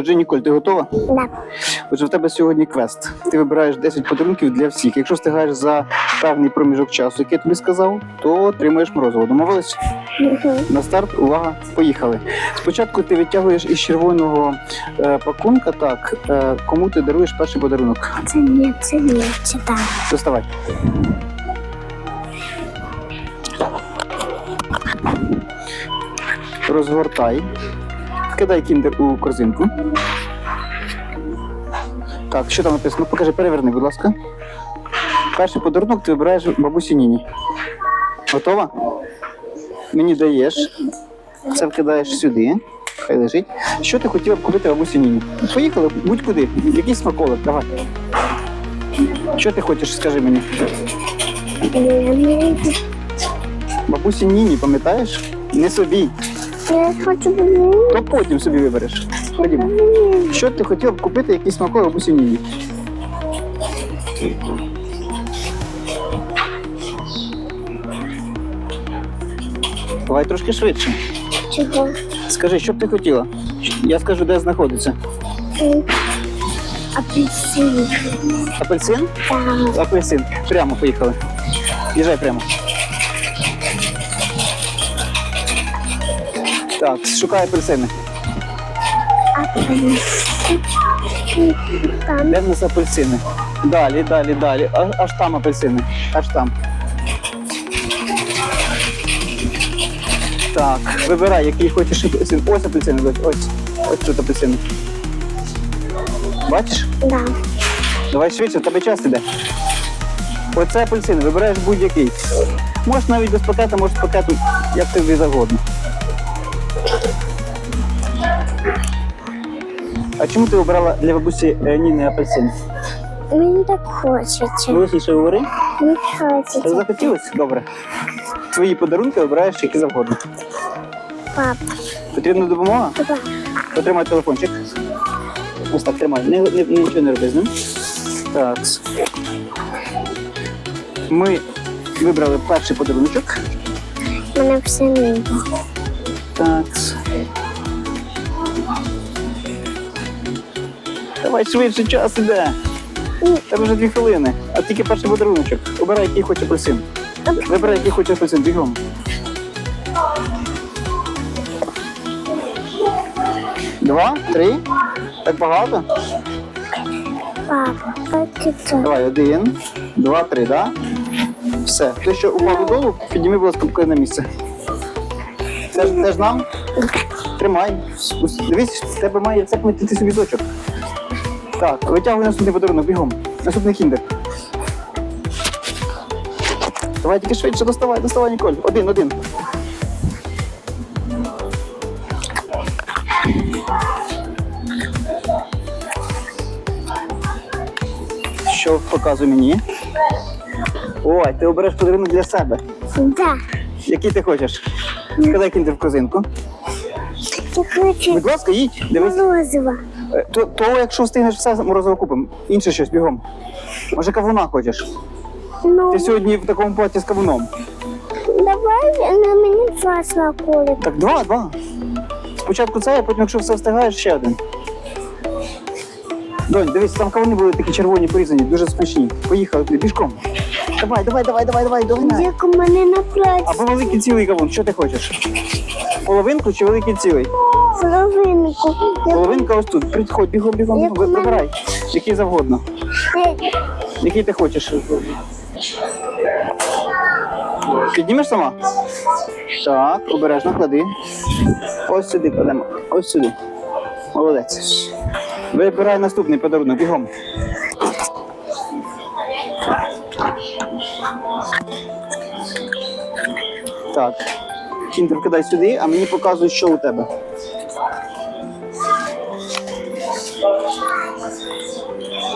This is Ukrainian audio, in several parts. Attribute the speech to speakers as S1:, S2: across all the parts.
S1: Отже, Ніколь, ти готова?
S2: Да.
S1: Отже, в тебе сьогодні квест. Ти вибираєш 10 подарунків для всіх. Якщо встигаєш за певний проміжок часу, який я тобі сказав, то отримаєш морозиво. Домовились?
S2: Мгм.
S1: На старт, увага, поїхали. Спочатку ти витягуєш із червоного е, пакунка, так, е, кому ти даруєш перший подарунок.
S2: Це ні, це ні, це так.
S1: Доставай. Розгортай. Кидай кіндер у корзинку. Так, що там написано? Покажи, переверни, будь ласка. Перший подарунок ти вибираєш бабусі Ніні. Готова? Мені даєш. Це вкидаєш сюди. Хай лежить. Що ти хотіла б купити бабусі Ніні? Поїхали, будь-куди. Якийсь смаколик, давай. Що ти хочеш, скажи мені? Бабусі Ніні, пам'ятаєш? Не собі.
S2: Я хочу бути.
S1: То потім собі вибереш. Ходімо. Що ти хотів б купити якийсь смаколик бабусі Ніні? Давай трошки швидше.
S2: Чого?
S1: Скажи, що б ти хотіла? Я скажу, де знаходиться.
S2: Апельсин.
S1: Апельсин?
S2: Так.
S1: Апельсин. Прямо поїхали. Їжджай прямо. Так, шукай апельсини.
S2: Апельсин. Там.
S1: Де в нас апельсини? Далі, далі, далі. А- Аж там апельсини. Аж там. Так, вибирай, який хочеш апельсин. Ось апельсини, ось, ось. Ось тут апельсини. Бачиш?
S2: Да.
S1: Давай швидше, в тебе час іде. Оце апельсини, вибираєш будь-який. Можеш навіть без пакета, можеш з пакетом, як тобі завгодно. А чому ти обрала для бабусі е, Ніни апельсин?
S2: Мені так хочеться.
S1: Голосніше говори.
S2: Мені
S1: Так
S2: хочеться.
S1: захотілося? Добре. Твої подарунки обираєш які завгодно.
S2: Папа.
S1: Потрібна допомога?
S2: Папа.
S1: Потримай телефончик. Ось так тримай. Не, не, нічого не роби з ним. Так. Ми вибрали перший подарунок.
S2: Мене все не
S1: Давай швидше час іде. Тебе вже дві хвилини, а тільки перший подарунок. Обирай, який хоче апельсин. Вибирай, який хоче апельсин, бігом. Два, три. Так багато? Давай, один, два, три, да? Все. Те, що упав додолу, підніми, будь ласка, на місце. Це ж, нам? Тримай. Дивись, в тебе має цепнути ти собі точок. Так, витягуй наступний подарунок, бігом. Наступний кіндер. Давай тільки швидше доставай, доставай, Ніколь. Один, один. Що показує мені? Ой, ти обереш подарунок для себе.
S2: Да.
S1: Який ти хочеш? Кидай кіндер в корзинку.
S2: Я хочу
S1: Будь ласка, їдь, дивись.
S2: морозиво.
S1: Е, То, то якщо встигнеш все морозиво купимо. Інше щось бігом. Може кавуна хочеш?
S2: Ну,
S1: Ти сьогодні в такому платі з кавуном.
S2: давай на мені два смаколик.
S1: Так, два, два. Спочатку це, а потім, якщо все встигаєш, ще один. Донь, дивись, там кавуни були такі червоні порізані, дуже смачні. Поїхали туди, пішком. Давай, давай, давай, давай, давай, давай.
S2: Як у мене на праці.
S1: Або великий цілий кавун, що ти хочеш? Половинку чи великий цілий?
S2: Половинку.
S1: Половинка ось тут. Підходь, бігом, бігом, бігом. Вибирай. Який завгодно. Який ти хочеш? Піднімеш сама? Так, обережно клади. Ось сюди кладемо. Ось сюди. Молодець. Вибирай наступний подарунок, бігом. Так. Кіндер кидай сюди, а мені показуй, що у тебе.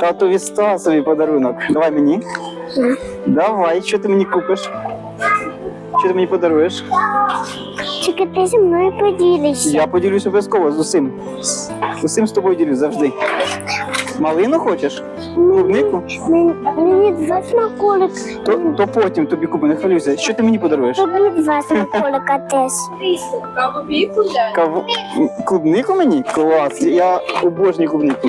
S1: Татові Стасові подарунок. Давай мені. Давай, що ти мені купиш? Що ти мені подаруєш?
S2: Тільки ти зі мною поділишся.
S1: Я поділюсь обов'язково з усім. З усім з тобою ділюсь завжди. Малину хочеш? Клубнику?
S2: Мені, мені два смаколика.
S1: То, то потім тобі купи, не хвилюйся. Що ти мені подаруєш?
S2: Мені два смаколика теж.
S1: Каву... Клубнику мені? Клас. Я обожнюю клубнику.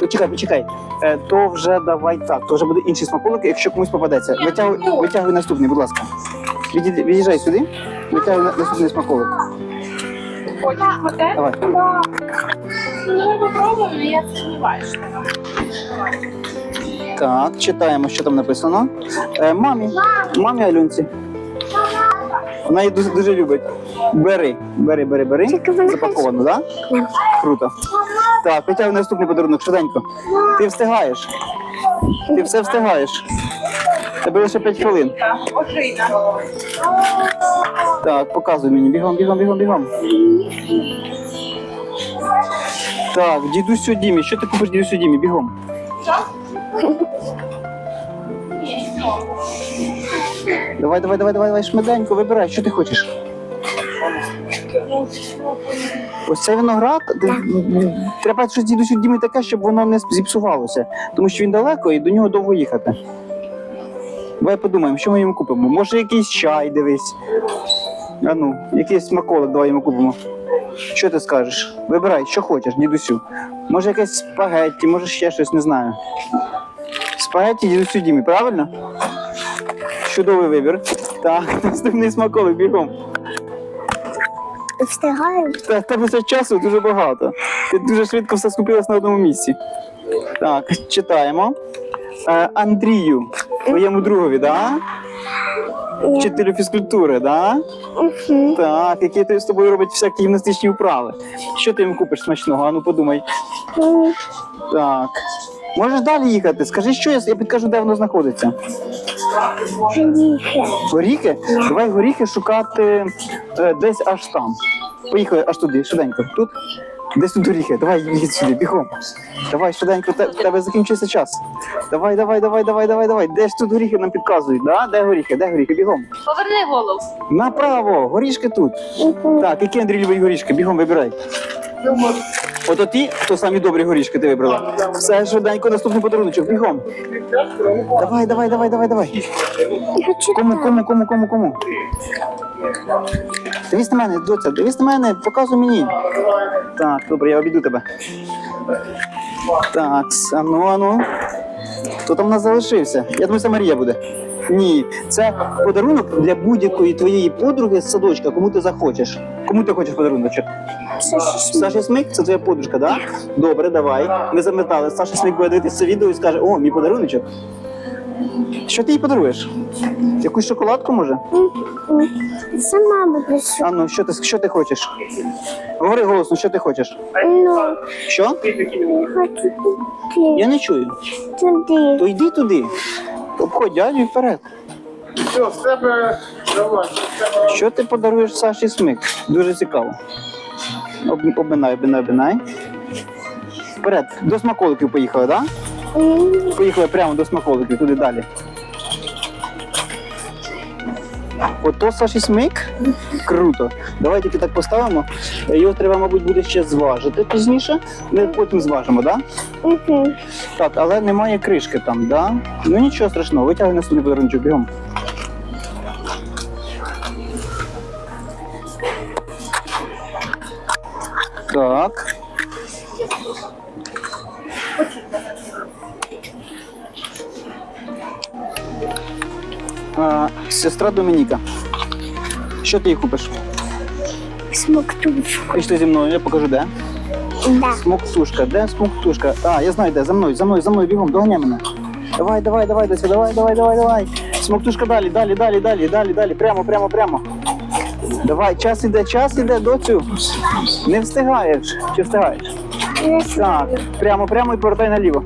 S1: Почекай, почекай. Е, то вже давай так. То вже буде інший смаколик, якщо комусь попадеться. Витягуй, витягуй наступний, будь ласка. Від'їжджай сюди, витягуй на- наступний смаколик.
S3: Хочеш модель?
S1: Давай.
S3: Ну, попробуємо, але я сумніваюся.
S1: Так, читаємо, що там написано. Е, мамі. Мамі Альонці. Вона її дуже, дуже любить. Бери, бери, бери, бери. Запаковано, так? Да? Круто. Так, витягуй наступний подарунок, швиденько. Ти встигаєш. Ти все встигаєш. Тебе лише 5 хвилин. Так, показуй мені. Бігом, бігом, бігом, бігом. Так, дідусю Дімі. Що ти купиш дідусю Дімі? Бігом. Давай, давай, давай, давай, давай, швиденько, вибирай, що ти хочеш. Ось цей виноград. Треба щось дідусю Дімі таке, щоб воно не зіпсувалося. Тому що він далеко і до нього довго їхати. Давай подумаємо, що ми йому купимо. Може якийсь чай, дивись. А ну, якийсь смаколик давай йому купимо. Що ти скажеш? Вибирай, що хочеш, дідусю. Може якесь спагетті, може ще щось, не знаю. Спагетті дідусю Дімі, правильно? Чудовий вибір. Так, наступний смаколик бігом.
S2: Встигаю.
S1: Та в тебе все часу дуже багато. Ти дуже швидко все скупилась на одному місці. Так, читаємо. Е, Андрію, твоєму другові, да? Вчителю фізкультури, да?
S2: Угу.
S1: Так, який ти з тобою робить всякі гімнастичні вправи. Що ти йому купиш смачного? Ану подумай. Так. Можеш далі їхати? Скажи, що я, я підкажу, де воно знаходиться.
S2: Горіхи.
S1: Горіхи? Давай горіхи шукати десь аж там. Поїхали аж туди, швиденько. Тут? Десь тут горіхи. Давай їдь сюди, бігом. Давай, швиденько, в тебе закінчився час. Давай, давай, давай, давай, давай, давай. Десь тут горіхи нам підказують, да? Де горіхи? Де горіхи? Бігом.
S3: Поверни голову.
S1: Направо, горішки тут. Так, які Андрій любить горішки? Бігом вибирай. Ото ті, хто самі добрі горішки ти вибрала. Все швиденько, наступний подаруночок, бігом. Давай, давай, давай, давай, давай. Кому, кому, кому, кому, кому? Дивись на мене, доця, дивись на мене, показуй мені. Так, добре, я обійду тебе. Так, а ну, а ну. Хто там в нас залишився? Я думаю, це Марія буде. Ні, це подарунок для будь-якої твоєї подруги з садочка, кому ти захочеш. Кому ти хочеш подаруночок? Саша Смик, це твоя подружка, так? Да? Добре, давай. Ми заметали. Саша Смик буде дивитися це відео і скаже: О, мій подаруночок. Що ти їй подаруєш? Якусь шоколадку може?
S2: Сама буду.
S1: А ну, що ти, що ти хочеш? Говори голосно, що ти хочеш?
S2: Ну,
S1: Що?
S2: хочу туди.
S1: Я не чую.
S2: Туди.
S1: То йди туди. Обходь дядю і вперед.
S4: Все, з тебе давай.
S1: Що ти подаруєш Саші Смик? Дуже цікаво. Об, обминай, обминай, обминай. Вперед, до смаколиків поїхали, так? Да? Поїхали прямо до смаколиків, туди далі. Ото Саші смик. Круто. Давай тільки так поставимо. Його треба, мабуть, буде ще зважити пізніше. Ми потім зважимо, так? Да?
S2: мгм.
S1: Так, але немає кришки там, да? Ну нічого страшного, витягуй наступний подарунок бігом. Так. А, сестра Домініка. Що ти їй купиш?
S2: Смоктушку.
S1: Пішли зі мною, я покажу де.
S2: Да.
S1: Смоктушка, де смоктушка? А, я знаю де, за мною, за мною, за мною, бігом, доганяй мене. Давай, давай, давай, Дося, давай, давай, давай, давай. Смоктушка далі, далі, далі, далі, далі, далі, прямо, прямо, прямо. Давай, час іде, час іде, доцю. Не встигаєш. Чи встигаєш? Так, прямо, прямо і повертай наліво.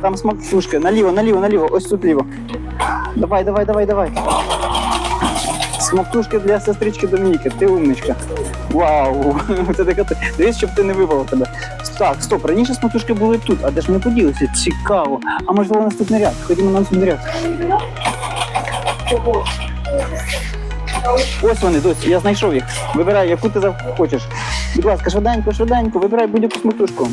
S1: Там смоктушка, наліво, наліво, наліво, ось тут ліво. Давай, давай, давай, давай. Смоктушки для сестрички Домініки, ти умничка. Вау! Це така ти. Дивись, щоб ти не вибрав тебе. Так, стоп, раніше сматушки були тут, а де ж вони поділися? Цікаво. А можливо наступний ряд. Ходімо на наступний ряд. Ось вони, досі, я знайшов їх. Вибирай, яку ти захочеш. Будь ласка, швиденько, швиденько, вибирай будь-яку сматушку.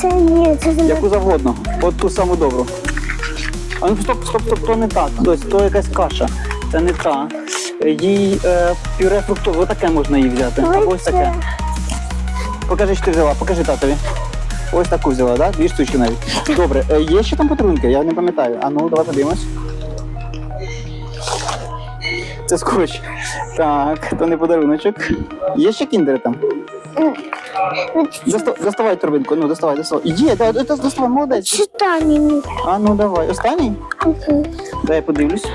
S2: Це ні, це
S1: Яку завгодно. От ту саму добру. А ну стоп, стоп, стоп, то не так. Тобто то якась каша. Це не та. Їй е, пюре фруктове, отаке можна їй взяти. Або ось таке. Покажи, що ти взяла, покажи татові. Ось таку взяла, так? Дві штучки навіть. Добре, е, є ще там подарунки? Я не пам'ятаю. А ну, давай подивимось. Це скотч. Так, то не подаруночок. Є ще кіндери там? Доста- доставай торбинку, ну доставай, доставай. Є, да, да, доставай, молодець.
S2: читання.
S1: А ну давай. Останній? Дай я подивлюсь.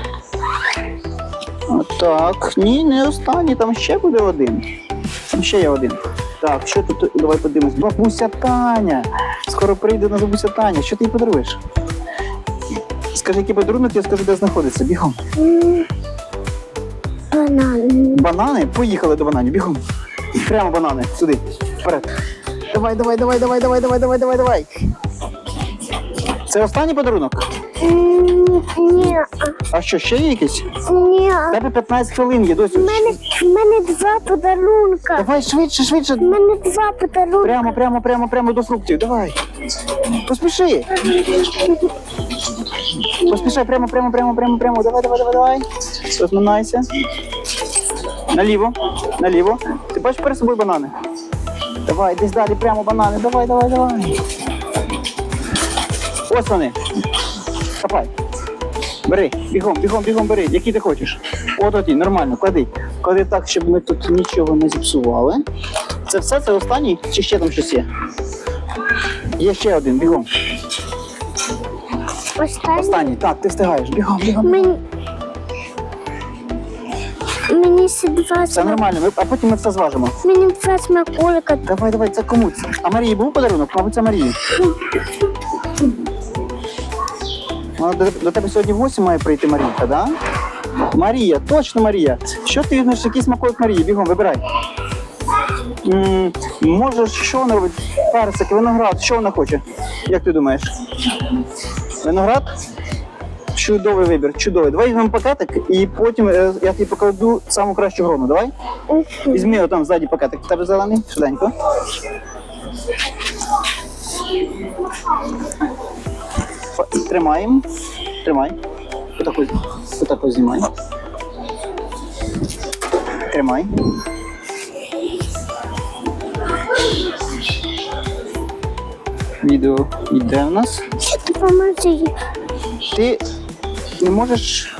S1: Так, ні, не останній, там ще буде один. Там ще є один. Так, що тут? Давай подивимось. Бабуся Таня. Скоро прийде на бабуся Таня. Що ти їй подаруєш? Скажи, який подарунок, я скажу, де знаходиться. Бігом.
S2: Банан.
S1: Банани? Поїхали до бананів. Бігом. Прямо банани. Сюди. Вперед. Давай, давай, давай, давай, давай, давай, давай, давай, давай. Це останній подарунок?
S2: Ні,
S1: А що, ще є якийсь?
S2: ні.
S1: У тебе 15 хвилин є досі.
S2: У мене, в мене два подарунка.
S1: Давай швидше, швидше.
S2: У мене два подарунка.
S1: Прямо, прямо, прямо, прямо до фруктів. Давай. Поспіши. Поспішай, прямо, прямо, прямо, прямо, прямо. Давай, давай, давай, давай. Розминайся. Наліво, наліво. Ти бачиш перед собою банани? Давай, десь далі, прямо банани. Давай, давай, давай. Ось вони. Хапай. Бери, бігом, бігом, бігом бери. Які ти хочеш. От оті, нормально, клади. Клади так, щоб ми тут нічого не зіпсували. Це все, це останній, чи ще там щось є? Є ще один, бігом.
S2: Останній.
S1: Останній, так, ти встигаєш. Бігом, бігом.
S2: Мені... Мені ще два
S1: Все нормально, ми, а потім ми все зважимо.
S2: Мені два смаколика.
S1: Давай, давай, це кому? це? А Марії був подарунок? Мабуть, це Марії. Вона до, до тебе сьогодні в 8 має прийти Марійка, да? Марія, точно Марія. Що ти візьмеш, який смаколик Марії? Бігом, вибирай. м можеш, що вона робить? Персик, виноград, що вона хоче? Як ти думаєш? Виноград? Чудовий вибір, чудовий. Давай візьмемо пакетик і потім е, я тобі покладу саму кращу грону. Давай? Візьми отам ззаді пакетик. Тебе зелений, швиденько. Тримаємо. Тримай. Отаку, отаку знімай. Тримай. Відео йде в нас. Ти не можеш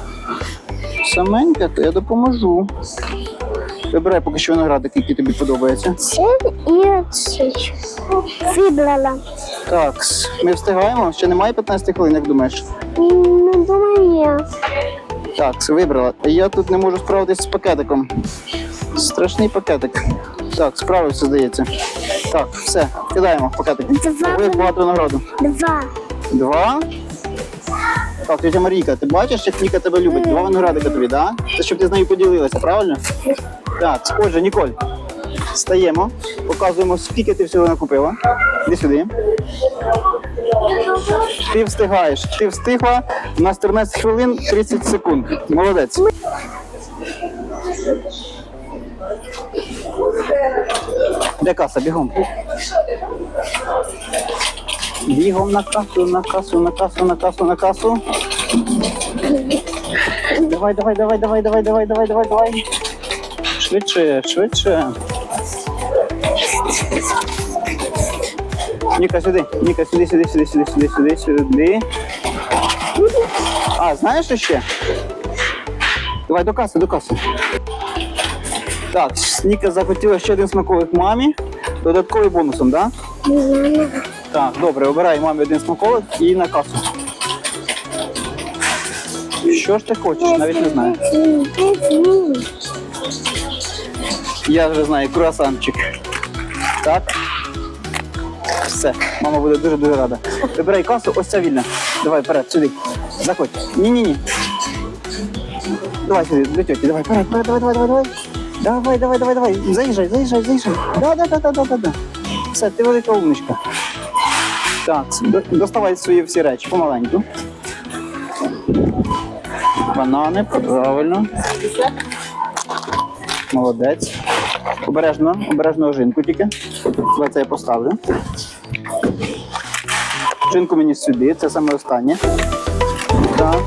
S1: саменька, то я допоможу. Вибирай поки що виноградик, який тобі подобається.
S2: Це і цей. Вибрала.
S1: Так, ми встигаємо, ще немає 15 хвилин, як думаєш?
S2: Ну, думаю, я.
S1: Так, вибрала. Я тут не можу справитися з пакетиком. Страшний пакетик. Так, справився, здається. Так, все, кидаємо пакетик.
S2: Два
S1: як багато винограду.
S2: Два.
S1: Два. Так, тетя Марійка, ти бачиш, як Ніка тебе любить? Два виноградика тобі, да? Це щоб ти з нею поділилася, правильно? Так, отже, Ніколь, стаємо, показуємо, скільки ти всього накупила. Іди сюди. Ти встигаєш. Ти встигла. У нас 13 хвилин 30 секунд. Молодець. Де каса? Бігом. Бігом на касу, на касу, на касу, на касу, на касу. Давай, давай, давай, давай, давай, давай, давай, давай, давай. Швидше, швидше. Ніка, сюди, Ніка, сюди, сюди, сюди, сюди, сюди, сюди, сюди. А, знаєш що ще? Давай до каси, до каси. Так, Ніка захотіла ще один смаковик мамі. Додатковий бонусом, так? Да? Так, добре, обирай мамі один смаколик і на касу. Що ж ти хочеш? Навіть не знаю. Я вже знаю, круасанчик. Так. Все, мама буде дуже-дуже рада. Вибирай касу, ось ця вільна. Давай вперед, сюди. Заходь. Ні-ні-ні. Давай сюди, до тьоті, давай, вперед, вперед, давай, давай, давай, давай. Давай, давай, давай. Заїжджай, заїжджай, заїжджай. Да, да, да, да, да, да, да. Все, ти велика умничка. Так, доставай свої всі речі помаленьку. Банани, правильно. Молодець. Обережно, обережно ожинку тільки. Давай це я поставлю. Ожинку мені сюди, це саме останнє. Так.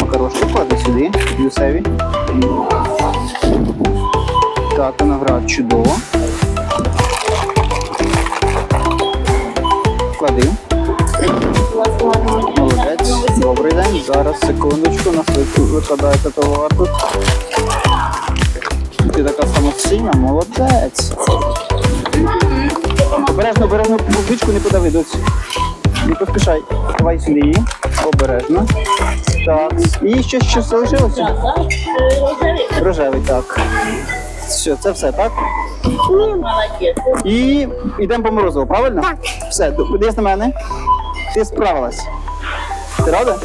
S1: Макарошки клади сюди, юсеві. Так, виноград чудово. Клади. Молодець. Добрий день. Зараз секундочку, нас ви- викладаєте товар тут. Ти така самостійна, молодець. Обережно, обережно водичку не подави, доць. Не поспішай. Давай сюди її. Обережно. Так. І ще щось залишилося? Рожевий, так. Все, це все, так? І йдемо по морозиву, правильно?
S2: Так.
S1: Все, дивись на мене. Ти справилась. Ти рада?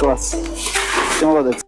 S1: Клас. Ти молодець.